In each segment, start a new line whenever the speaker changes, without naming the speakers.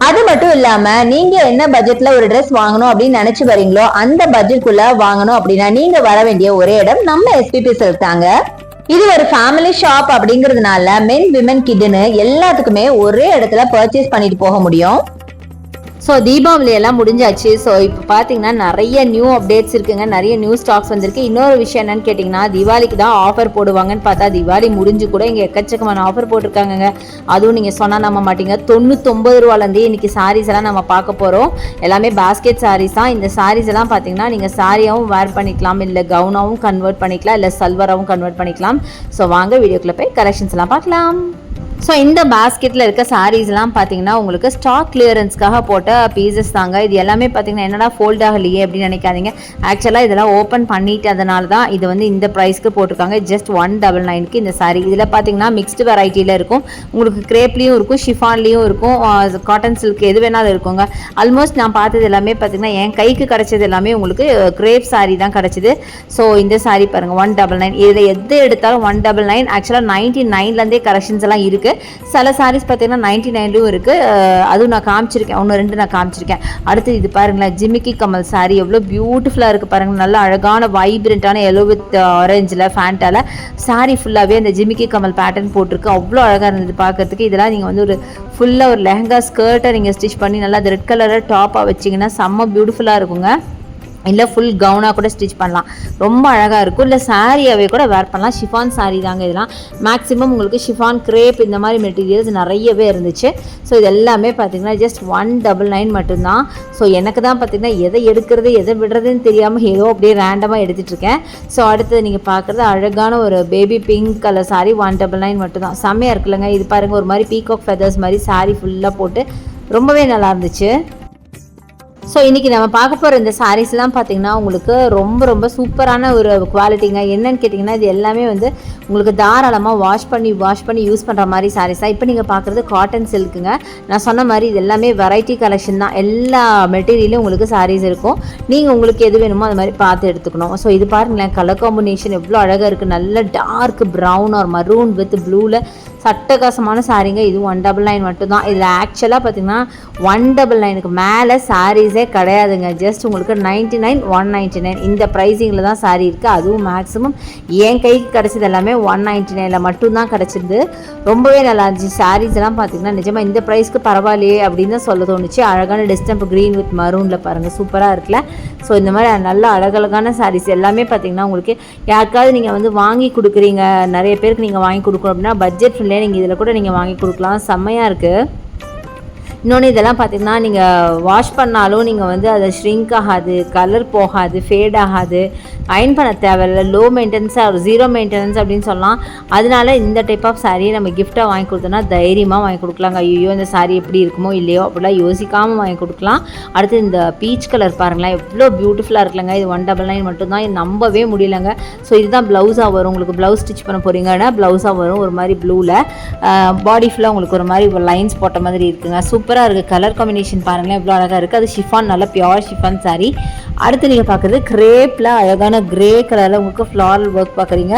அது மட்டும் இல்லாம நீங்க என்ன பட்ஜெட்ல ஒரு ட்ரெஸ் வாங்கணும் அப்படின்னு நினைச்சு வரீங்களோ அந்த பட்ஜெட்குள்ள வாங்கணும் அப்படின்னா நீங்க வர வேண்டிய ஒரே இடம் நம்ம எஸ்பிபி சில்க் தாங்க இது ஒரு ஃபேமிலி ஷாப் அப்படிங்கறதுனால மென் விமன் கிட்னு எல்லாத்துக்குமே ஒரே இடத்துல பர்ச்சேஸ் பண்ணிட்டு போக முடியும். ஸோ தீபாவளி எல்லாம் முடிஞ்சாச்சு. ஸோ இப்போ பார்த்தீங்கன்னா நிறைய நியூ அப்டேட்ஸ் இருக்குங்க. நிறைய நியூ ஸ்டாக்ஸ் வந்திருக்கு. இன்னொரு விஷயம் என்னன்னு கேட்டிங்கன்னா தீபாவளிக்கு தான் ஆஃபர் போடுவாங்கன்னு பார்த்தா தீபாவளி முடிஞ்சு கூட இங்கே எக்கச்சக்கமான ஆஃபர் போட்டிருக்காங்கங்க. அதுவும் நீங்கள் சொன்னால் நம்ப மாட்டீங்க. தொண்ணூத்தொம்பது ரூபாலேருந்து இன்னைக்கு சாரீஸ் எல்லாம் நம்ம பார்க்க போகிறோம் எல்லாமே பாஸ்கெட் சாரீஸ் தான். இந்த சாரீஸ் எல்லாம் பார்த்தீங்கன்னா நீங்கள் சாரியாகவும் வேர் பண்ணிக்கலாம். இல்லை கவுனாகவும் கன்வெர்ட் பண்ணிக்கலாம். இல்லை சல்வராகவும் கன்வெர்ட் பண்ணிக்கலாம். ஸோ வாங்க வீடியோக்குள்ளே போய் கலெக்ஷன்ஸ் எல்லாம் பார்க்கலாம். ஸோ இந்த பாஸ்கெட்டில் இருக்க சாரீஸ்லாம் பார்த்தீங்கன்னா உங்களுக்கு ஸ்டாக் கிளியரன்ஸ்க்காக போட்ட பீசஸ் தாங்க. இது எல்லாமே பார்த்தீங்கன்னா என்னடா ஃபோல்ட் ஆகலையே அப்படின்னு நினைக்காதீங்க. ஆக்சுவலாக இதெல்லாம் ஓப்பன் பண்ணிட்டதுனால தான் இது வந்து இந்த ப்ரைஸ்க்கு போட்டிருக்காங்க. ஜஸ்ட் ஒன் டபுள் நைனுக்கு இந்த சாரீ இதில் பார்த்தீங்கன்னா மிக்ஸ்டு வெரைட்டியில் இருக்கும். உங்களுக்கு கிரேப்லேயும் இருக்கும் ஷிஃபான்லேயும் இருக்கும் காட்டன் சில்க் எது வேணாலும் இருக்குங்க. ஆல்மோஸ்ட் நான் பார்த்தது எல்லாமே பார்த்தீங்கன்னா என் கைக்கு கிடைச்சது எல்லாமே உங்களுக்கு கிரேப் சாரீ தான் கிடச்சிது. ஸோ இந்த சாரீ பாருங்கள் ஒன் டபுள் நைன் இதில் எது எடுத்தாலும் ஒன் டபுள் நைன் ஆக்சுவலாக நைன்டி நைன்லேருந்தே கலெக்ஷன்ஸ் எல்லாம் இருக்குது சில சாரீஸ் பார்த்தீங்கன்னா நைன்டி நைன்லையும் இருக்குது அதுவும் நான் காமிச்சிருக்கேன். ஒன்று ரெண்டு நான் காமிச்சிருக்கேன். அடுத்து இது பாருங்களேன் ஜிமிக்கி கமல் சாரீ எவ்வளோ பியூட்டிஃபுல்லாக இருக்குது பாருங்கள் நல்ல அழகான வைப்ரண்ட்டான எல்லோ வித் ஆரஞ்சில் ஃபேண்டால சாரீ ஃபுல்லாகவே அந்த ஜிமிக்கி கமல் பேட்டர்ன் போட்டிருக்கு. அவ்வளோ அழகாக இருந்தது பார்க்கறதுக்கு. இதெல்லாம் நீங்கள் வந்து ஒரு ஃபுல்லாக ஒரு லெஹங்கா ஸ்கர்ட்டை நீங்கள் ஸ்டிச் பண்ணி நல்லா அந்த ரெட் கலராக டாப்பாக வச்சிங்கன்னா செம்ம பியூட்டிஃபுல்லாக இருக்குங்க. இல்லை ஃபுல் கவுனாக கூட ஸ்டிச் பண்ணலாம். ரொம்ப அழகாக இருக்கும். இல்லை சாரியாகவே கூட வேர் பண்ணலாம். ஷிஃபான் சாரி தாங்க இதெல்லாம். மேக்ஸிமம் உங்களுக்கு ஷிஃபான் கிரேப் இந்த மாதிரி மெட்டீரியல்ஸ் நிறையவே இருந்துச்சு. ஸோ இது எல்லாமே பார்த்தீங்கன்னா ஜஸ்ட் ஒன் டபுள் நைன் மட்டும்தான். ஸோ எனக்கு தான் பார்த்தீங்கன்னா எதை எடுக்கிறது எதை விடுறதுன்னு தெரியாமல் ஏதோ அப்படியே ரேண்டமாக எடுத்துகிட்டு இருக்கேன். ஸோ அடுத்தது நீங்கள் பார்க்குறது அழகான ஒரு baby pink colour sari one double nine மட்டும்தான். செம்மையாக இருக்குல்லங்க. இது பாருங்கள் ஒரு மாதிரி பீகாக் ஃபெதர்ஸ் மாதிரி சாரி ஃபுல்லாக போட்டு ரொம்பவே நல்லா இருந்துச்சு. ஸோ இன்றைக்கி நம்ம பார்க்க போகிற இந்த சாரீஸ்லாம் பார்த்திங்கன்னா உங்களுக்கு ரொம்ப ரொம்ப சூப்பரான ஒரு குவாலிட்டிங்க என்னன்னு கேட்டிங்கன்னா இது எல்லாமே வந்து உங்களுக்கு தாராளமாக வாஷ் பண்ணி வாஷ் பண்ணி யூஸ் பண்ணுற மாதிரி சாரீஸ் தான் இப்போ நீங்கள் பார்க்குறது காட்டன் சில்க்குங்க நான் சொன்ன மாதிரி இது எல்லாமே வெரைட்டி கலெக்ஷன் தான். எல்லா மெட்டீரியலும் உங்களுக்கு சாரீஸ் இருக்கும். நீங்கள் உங்களுக்கு எது வேணுமோ அது மாதிரி பார்த்து எடுத்துக்கணும். ஸோ இது பாருங்களேன் கலர் காம்பினேஷன் எவ்வளோ அழகாக இருக்குது நல்ல dark brown or maroon with ப்ளூவில் சட்டகாசமான சாரீங்க இது ஒன் டபுள் நைன் மட்டும்தான். இதில் ஆக்சுவலாக பார்த்திங்கன்னா ஒன் டபுள் நைனுக்கு மேலே சாரீஸே கிடையாதுங்க. ஜஸ்ட் உங்களுக்கு ninety nine one ninety nine இந்த ப்ரைஸிங்கில் தான் சாரீ இருக்குது அதுவும் மேக்ஸிமம் என் கைக்கு கிடச்சது எல்லாமே ஒன் நைன்ட்டி நைனில் மட்டும்தான் கிடச்சிருந்து ரொம்பவே நல்லா இருந்துச்சு. சாரீஸ் எல்லாம் பார்த்தீங்கன்னா நிஜமாக இந்த ப்ரைஸ்க்கு பரவாயில்லையே அப்படின்னு தான் சொல்ல தோணுச்சு. அழகான டிஸ்டம்ப் க்ரீன் வித் மரூனில் பாருங்கள் சூப்பராக இருக்குல்ல. ஸோ இந்த மாதிரி நல்ல அழகழகான சாரீஸ் எல்லாமே பார்த்தீங்கன்னா உங்களுக்கு யாருக்காவது நீங்கள் வந்து வாங்கி கொடுக்குறீங்க. நிறைய பேருக்கு நீங்கள் வாங்கி கொடுக்கணும் அப்படின்னா பட்ஜெட் ஃப்ரெண்ட்லேயே நீங்கள் இதில் கூட நீங்கள் வாங்கி கொடுக்கலாம். செம்மையாக இருக்குது இன்னொன்று இதெல்லாம் பார்த்தீங்கன்னா நீங்கள் வாஷ் பண்ணாலும் நீங்கள் வந்து அதை ஷ்ரிங்க் ஆகாது கலர் போகாது ஃபேட் ஆகாது. அயன் பண்ண தேவையில்ல லோ மெயின்டெனன்ஸாக ஒரு ஜீரோ மெயின்டெனன்ஸ் அப்படின்னு சொல்லலாம். அதனால இந்த டைப் ஆஃப் சாரியை நம்ம கிஃப்ட்டாக வாங்கி கொடுத்தோன்னா தைரியமாக வாங்கி கொடுக்கலாங்க. ஐயோ இந்த சாரி எப்படி இருக்குமோ இல்லையோ அப்படிலாம் யோசிக்காமல் வாங்கி கொடுக்கலாம். அடுத்து இந்த பீச் கலர் பாருங்களேன் எவ்வளோ பியூட்டிஃபுல்லாக இருக்குல்லங்க. இது ஒன் டபுள் நைன் மட்டும்தான் இது நம்பவே முடியலங்க. ஸோ இதுதான் ப்ளவுஸாக வரும். உங்களுக்கு ப்ளவுஸ் ஸ்டிச் பண்ண போகிறீங்கன்னா ப்ளவுஸாக வரும் ஒரு மாதிரி ப்ளூவில் பாடி ஃபுல்லாக உங்களுக்கு ஒரு மாதிரி லைன்ஸ் போட்ட மாதிரி இருக்குங்க. சூப்பராக இருக்குது கலர் காம்பினேஷன் பாருங்களேன் எவ்வளோ அழகாக இருக்குது அது ஷிஃபான் நல்லா பியோர் ஷிஃபான் சாரி அடுத்து நீங்கள் பார்க்குறது கிரேப்பில் அழகான கிரே கலரில் உங்களுக்கு ஃப்ளாரல் ஒர்க் பார்க்குறீங்க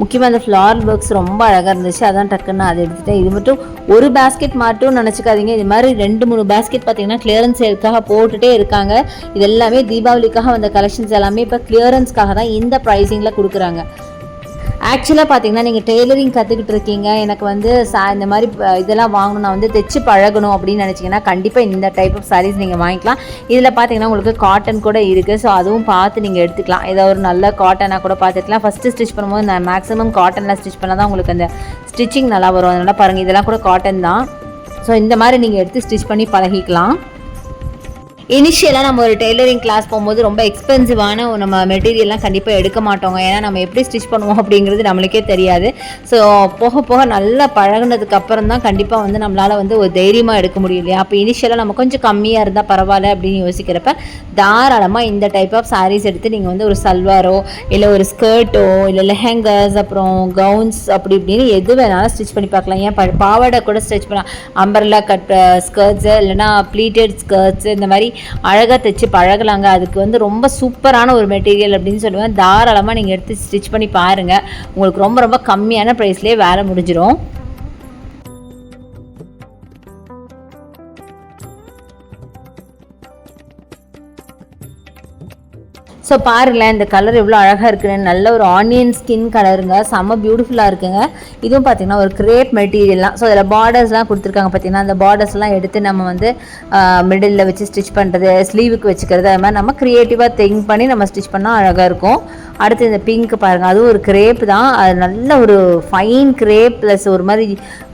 முக்கியமாக அந்த ஃப்ளாரல் ஒர்க்ஸ் ரொம்ப அழகாக இருந்துச்சு. அதான் டக்குன்னு அதை எடுத்துட்டேன். இது மட்டும் ஒரு பேஸ்கெட் மட்டும் நினச்சிக்காதீங்க. இது மாதிரி ரெண்டு மூணு பேஸ்கெட் பார்த்தீங்கன்னா கிளியரன்ஸ் சேலுக்காக போட்டுகிட்டே இருக்காங்க. இது எல்லாமே தீபாவளிக்காக வந்த கலெக்ஷன்ஸ் எல்லாமே இப்போ கிளியரன்ஸ்க்காக தான் இந்த ப்ரைஸிங்கில் கொடுக்குறாங்க. ஆக்சுவலாக பார்த்தீங்கன்னா நீங்கள் டெய்லரிங் கற்றுக்கிட்டு இருக்கீங்க எனக்கு வந்து சா இந்த மாதிரி இதெல்லாம் வாங்கணும். நான் வந்து தைச்சு பழகணும் அப்படின்னு நினச்சிங்கன்னா கண்டிப்பாக இந்த டைப் ஆஃப் சாரீஸ் நீங்கள் வாங்கிக்கலாம். இதில் பார்த்தீங்கன்னா உங்களுக்கு காட்டன் கூட இருக்குது ஸோ அதுவும் பார்த்து நீங்கள் எடுத்துக்கலாம். ஏதோ ஒரு நல்ல காட்டனாக கூட பார்த்துக்கலாம் ஃபஸ்ட்டு ஸ்டிச் பண்ணும்போது நான் மேக்ஸிமம் காட்டனில் ஸ்டிச் பண்ணால் தான் உங்களுக்கு அந்த ஸ்டிச்சிங் நல்லா வரும். அதனால் பாருங்கள் இதெல்லாம் கூட காட்டன் தான். ஸோ இந்த மாதிரி நீங்கள் எடுத்து ஸ்டிச் பண்ணி பழகிக்கலாம். இனிஷியலாக நம்ம ஒரு டெய்லரிங் கிளாஸ் போகும்போது ரொம்ப எக்ஸ்பென்சிவான நம்ம மெட்டீரியல்லாம் கண்டிப்பாக எடுக்க மாட்டோங்க. ஏன்னா நம்ம எப்படி ஸ்டிச் பண்ணுவோம் அப்படிங்கிறது நம்மளுக்கே தெரியாது. ஸோ போக போக நல்லா பழகினதுக்கு அப்புறம் தான் கண்டிப்பாக வந்து நம்மளால் வந்து ஒரு தைரியமாக எடுக்க முடியும் இல்லையா? அப்போ இனிஷியலாக நம்ம கொஞ்சம் கம்மியாக இருந்தால் பரவாயில்ல அப்படின்னு யோசிக்கிறப்ப தாராளமாக இந்த டைப் ஆஃப் சாரீஸ் எடுத்து நீங்கள் வந்து ஒரு சல்வாரோ இல்லை ஒரு ஸ்கர்ட்டோ இல்லை லெஹங்கர்ஸ் அப்புறம் கவுன்ஸ் அப்படி இப்படின்னு எது வேணாலும் ஸ்டிச் பண்ணி பார்க்கலாம். ஏன் பாவாடை கூட ஸ்டிச் பண்ணலாம். அம்பர்லா கட் ஸ்கர்ட்ஸு இல்லைனா ப்ளீட்டட் ஸ்கர்ட்ஸு இந்த மாதிரி அழகாக தைச்சு பழகலாங்க. அதுக்கு வந்து ரொம்ப சூப்பரான ஒரு மெட்டீரியல் அப்படின்னு சொல்லுவேன். தாராளமாக நீங்கள் எடுத்து ஸ்டிச் பண்ணி பாருங்கள் உங்களுக்கு ரொம்ப ரொம்ப கம்மியான ப்ரைஸ்லேயே வேலை முடிஞ்சிடும் ஸோ பாருங்களேன் இந்த கலர் எவ்வளோ அழகாக இருக்குன்னு. நல்ல ஒரு ஆனியன் ஸ்கின் கலருங்க செம்ம பியூட்டிஃபுல்லாக இருக்குங்க. இதுவும் பார்த்திங்கன்னா ஒரு கிரேப் மெட்டீரியல்லாம் ஸோ இதில் பார்டர்ஸ்லாம் கொடுத்துருக்காங்க பார்த்தீங்கன்னா அந்த பார்டர்ஸ்லாம் எடுத்து நம்ம வந்து மிடில் வச்சு ஸ்டிச் பண்ணுறது ஸ்லீவுக்கு வச்சுக்கிறது அது மாதிரி நம்ம க்ரியேட்டிவாக திங்க் பண்ணி நம்ம ஸ்டிச் பண்ணால் அழகாக இருக்கும். அடுத்து இந்த பிங்க் பாருங்கள் அதுவும் ஒரு கிரேப் தான். அது நல்ல ஒரு ஃபைன் கிரேப் ப்ளஸ் ஒரு மாதிரி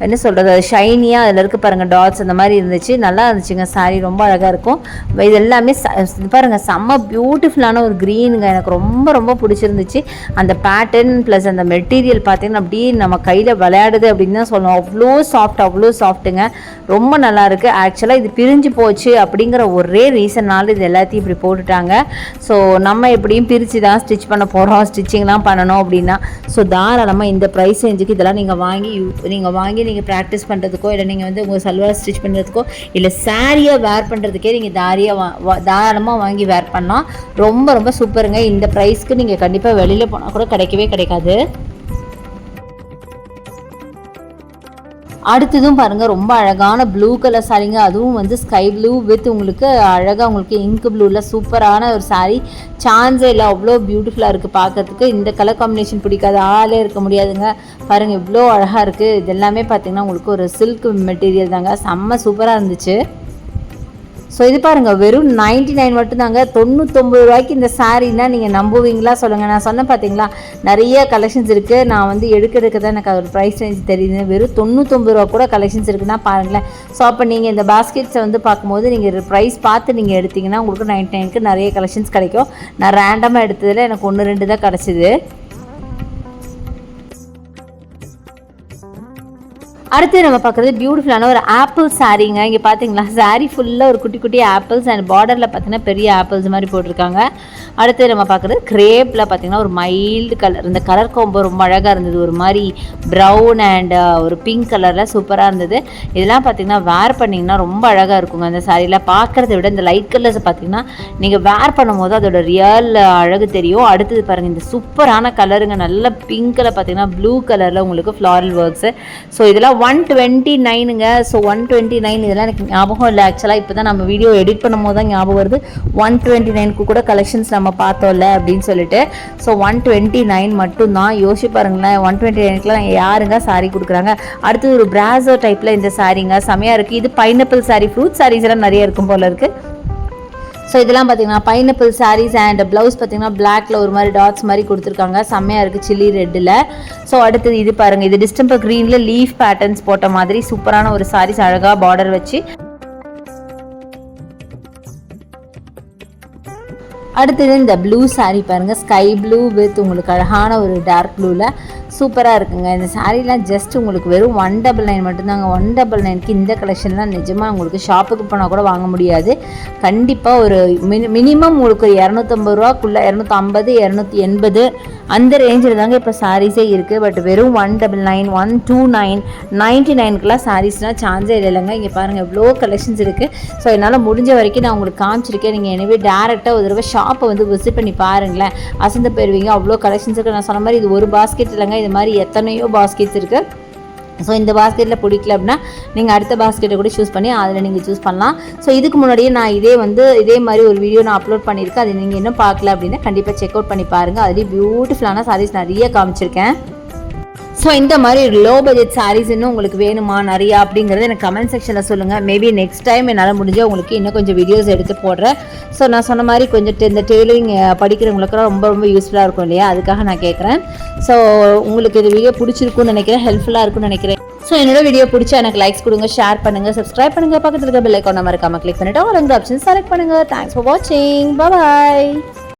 என்ன சொல்கிறது ஷைனியாக அதில் இருக்க பாருங்கள் டாட்ஸ் அந்த மாதிரி இருந்துச்சு. நல்லா இருந்துச்சுங்க சாரீ ரொம்ப அழகாக இருக்கும். இது எல்லாமே ச- பாருங்கள் செம்ம பியூட்டிஃபுல்லான ஒரு க்ரீனுங்க எனக்கு ரொம்ப ரொம்ப பிடிச்சிருந்துச்சு. அந்த பேட்டர்ன் ப்ளஸ் அந்த மெட்டீரியல் பார்த்தீங்கன்னா அப்படியே நம்ம கையில் விளையாடுது அப்படின்னு தான் சொல்லணும் அவ்வளோ சாஃப்ட் அவ்வளோ சாஃப்ட்டுங்க ரொம்ப நல்லாயிருக்கு ஆக்சுவலாக இது பிரிஞ்சு போச்சு அப்படிங்கிற ஒரே ரீசன்னால இது எல்லாத்தையும் இப்படி போட்டுட்டாங்க. ஸோ நம்ம எப்படியும் பிரித்து தான் ஸ்டிச் பண்ண போகிறோம் ஸ்டிச்சிங்லாம் பண்ணணும் அப்படின்னா. ஸோ தாராளமாக இந்த ப்ரைஸ் ரேஞ்சுக்கு இதெல்லாம் நீங்கள் வாங்கி நீங்கள் வாங்கி நீங்கள் ப்ராக்டிஸ் பண்ணுறதுக்கோ இல்லை நீங்கள் வந்து உங்கள் சல்வார் ஸ்டிச் பண்ணுறதுக்கோ இல்லை சாரியாக வேர் பண்ணுறதுக்கே நீங்கள் தாரியாக வா வா- தாராளமாக வாங்கி வேர் பண்ணால் ரொம்ப ரொம்ப சூப்பருங்க. இந்த ப்ரைஸ்க்கு நீங்கள் கண்டிப்பாக வெளியில் போனால் கூட கிடைக்கவே கிடைக்காது. அடுத்ததும் பாருங்க ரொம்ப அழகான ப்ளூ கலர் சாரீங்க அதுவும் வந்து ஸ்கை ப்ளூ வித் உங்களுக்கு அழகாக உங்களுக்கு இங்க் ப்ளூவில் சூப்பரான ஒரு சாரீ சான்ஸே இல்லை அவ்வளோ பியூட்டிஃபுல்லாக இருக்குது பார்க்கறதுக்கு இந்த கலர் காம்பினேஷன் பிடிக்காத ஆளே இருக்க முடியாதுங்க. பாருங்கள் இவ்வளோ அழகாக இருக்குது இதெல்லாமே பார்த்திங்கன்னா பார்த்தீங்கன்னா உங்களுக்கு ஒரு சில்க் மெட்டீரியல் தாங்க. செம்ம சூப்பராக இருந்துச்சு. ஸோ இது பாருங்கள் வெறும் நைன்டி நைன் மட்டும்தாங்க. தொண்ணூத்தொம்பது ரூபாய்க்கு இந்த சாரீனா நீங்கள் நம்புவீங்களா சொல்லுங்கள் நான் சொன்னேன் பார்த்தீங்களா நிறைய கலெக்ஷன்ஸ் இருக்குது நான் வந்து எடுக்க எடுக்க தான் எனக்கு ஒரு ப்ரைஸ் ரேஞ்ச் தெரியுது. வெறும் தொண்ணூத்தொம்பது ரூபா கூட கலெக்ஷன்ஸ் இருக்குன்னா பாருங்களேன். ஸோ அப்போ நீங்கள் இந்த பாஸ்கெட்ஸை வந்து பார்க்கும்போது நீங்கள் ப்ரைஸ் பார்த்து நீங்கள் எடுத்தீங்கன்னா உங்களுக்கு நைன்டி நைனுக்கு நிறைய கலெக்ஷன்ஸ் கிடைக்கும். நான் ரேண்டமாக எடுத்ததில் எனக்கு ஒன்று ரெண்டு தான் கிடச்சிது. அடுத்து நம்ம பார்க்குறது பியூட்டிஃபுல்லான ஒரு ஆப்பிள் சாரீங்க இங்கே பார்த்தீங்களா சாரீ ஃபுல்லாக ஒரு குட்டி குட்டி ஆப்பிள்ஸ் அண்ட் பார்டரில் பார்த்தீங்கன்னா பெரிய ஆப்பிள்ஸ் மாதிரி போட்டிருக்காங்க. அடுத்து நம்ம பார்க்குறது கிரேப்பில் பார்த்தீங்கன்னா ஒரு மைல்டு கலர் இந்த கலர் காம்போ ரொம்ப அழகாக இருந்தது. ஒரு மாதிரி ப்ரௌன் அண்ட் ஒரு பிங்க் கலரில் சூப்பராக இருந்தது. இதெல்லாம் பார்த்தீங்கன்னா வேர் பண்ணிங்கன்னா ரொம்ப அழகாக இருக்குங்க. அந்த சாரியில் பார்க்குறத விட இந்த லைட் கலர்ஸ் பார்த்தீங்கன்னா நீங்கள் வேர் பண்ணும்போது அதோட ரியல் அழகு தெரியும். அடுத்தது பாருங்கள் இந்த சூப்பரான கலருங்க நல்ல பிங்க்கில் பார்த்தீங்கன்னா ப்ளூ கலரில் உங்களுக்கு ஃப்ளாரல் ஒர்க்ஸு ஸோ இதெல்லாம் ஒன் டுவெண்ட்டி நைனுங்க ஸோ ஒன் டுவெண்ட்டி நைன் இதெல்லாம் எனக்கு ஞாபகம் இல்லை. ஆக்சுவலாக இப்போ தான் நம்ம வீடியோ எடிட் பண்ணும்போது தான் ஞாபகம் வருது. ஒன் டுவெண்ட்டி நைனுக்கு கூட கலெக்ஷன்ஸ் நம்ம பார்த்தோம்ல அப்படின்னு சொல்லிட்டு. ஸோ ஒன் டுவெண்ட்டி நைன் மட்டும்தான். யோசிச்சு பாருங்களேன். ஒன் டுவெண்ட்டி நைனுக்குலாம் யாருங்க சாரி கொடுக்குறாங்க? அடுத்து ஒரு பிராசோ டைப்பில் இந்த சாரீங்க செமையாக இருக்குது இது பைனாப்பிள் சாரி ஃப்ரூட் சாரீஸ் எல்லாம் நிறைய இருக்கும் போல இருக்குது ஸோ இதெல்லாம் பார்த்தீங்கன்னா பைனாப்பிள் சாரீஸ் அண்ட் ப்ளவுஸ் பார்த்தீங்கன்னா பிளாக்ல ஒரு மாதிரி டாட்ஸ் மாதிரி கொடுத்துருக்காங்க. செம்மையாக இருக்குது சில்லி ரெட்டில் ஸோ அடுத்தது இது பாருங்கள் இது டிஸ்டம்பர் க்ரீனில் லீஃப் பேட்டர்ன்ஸ் போட்ட மாதிரி சூப்பரான ஒரு சாரீஸ் அழகாக பார்டர் வச்சு. அடுத்தது இந்த ப்ளூ saree பாருங்கள் ஸ்கை ப்ளூ வித் உங்களுக்கு அழகான ஒரு டார்க் ப்ளூவில் சூப்பராக இருக்குங்க. இந்த சாரீலாம் ஜஸ்ட் உங்களுக்கு வெறும் ஒன் டபுள் நைன் மட்டும்தாங்க. ஒன் டபுள் நைனுக்கு இந்த கலெக்ஷன்லாம் நிஜமாக உங்களுக்கு ஷாப்புக்கு போனால் கூட வாங்க முடியாது. கண்டிப்பாக ஒரு மினி மினிமம் உங்களுக்கு ஒரு இரநூத்தம்பது ரூபாக்குள்ளே இரநூத்தம்பது இரநூத்தி எண்பது அந்த ரேஞ்சில் தாங்க இப்போ சாரீஸே இருக்குது பட் வெறும் one double nine one two nine ninety நைனுக்குலாம் சாரீஸ்லாம் சான்ஸே இல்லைங்க இங்கே பாருங்கள் எவ்வளோ கலெக்ஷன்ஸ் இருக்குது ஸோ என்னால் முடிஞ்ச வரைக்கும் நான் உங்களுக்கு காமிச்சிருக்கேன். நீங்கள் எனவே டேரெக்டாக ஒரு தடவை ஷாப்பை வந்து விசிட் பண்ணி பாருங்களேன். அசந்து போயிடுவீங்க அவ்வளோ கலெக்ஷன்ஸ் இருக்குது நான் சொன்ன மாதிரி இது ஒரு பாஸ்கெட் இல்லைங்க. இது மாதிரி எத்தனையோ பாஸ்கெட்ஸ் இருக்குது ஸோ இந்த பாஸ்கெட்டில் பிடிக்கல அப்படின்னா நீங்கள் அடுத்த பாஸ்கெட்டை கூட சூஸ் பண்ணி அதில் நீங்கள் சூஸ் பண்ணலாம். ஸோ இதுக்கு முன்னாடியே நான் இதே வந்து இதே மாதிரி ஒரு வீடியோ நான் அப்லோட் பண்ணியிருக்கேன். அது நீங்கள் இன்னும் பார்க்கல அப்படின்னா கண்டிப்பாக செக் அவுட் பண்ணி பாருங்கள் அதுலேயும் பியூட்டிஃபுல்லான சாரீஸ் நிறைய காமிச்சிருக்கேன். ஸோ இந்த மாதிரி லோ பட்ஜெட் சாரீஸ் இன்னும் உங்களுக்கு வேணுமா நிறையா அப்படிங்கிறது எனக்கு கமெண்ட் செக்ஷனில் சொல்லுங்கள் மேபி நெக்ஸ்ட் டைம் என்னால் முடிஞ்சால் உங்களுக்கு இன்னும் கொஞ்சம் வீடியோஸ் எடுத்து போடுறேன். ஸோ நான் சொன்ன மாதிரி கொஞ்சம் இந்த டெய்லரிங் படிக்கிறவங்களுக்குலாம் ரொம்ப ரொம்ப யூஸ்ஃபுல்லாக இருக்கும் இல்லையா? அதுக்காக நான் கேட்குறேன் ஸோ உங்களுக்கு இது வீடியோ பிடிச்சிருக்கும்னு நினைக்கிறேன். ஹெல்ப்ஃபுல்லாக இருக்கும்னு நினைக்கிறேன்.
ஸோ என்னோட வீடியோ பிடிச்சா எனக்கு லைக்ஸ் கொடுங்க ஷேர் பண்ணுங்கள் சப்ஸ்கிரைப் பண்ணுங்கள் பக்கத்தில் இருக்க பெல் ஐக்கான் மறக்காமல் கிளிக் பண்ணிவிட்டு ஒரு ஆப்ஷன் செலக்ட் பண்ணுங்கள் தேங்க்ஸ் ஃபார் வாட்சிங் பாய்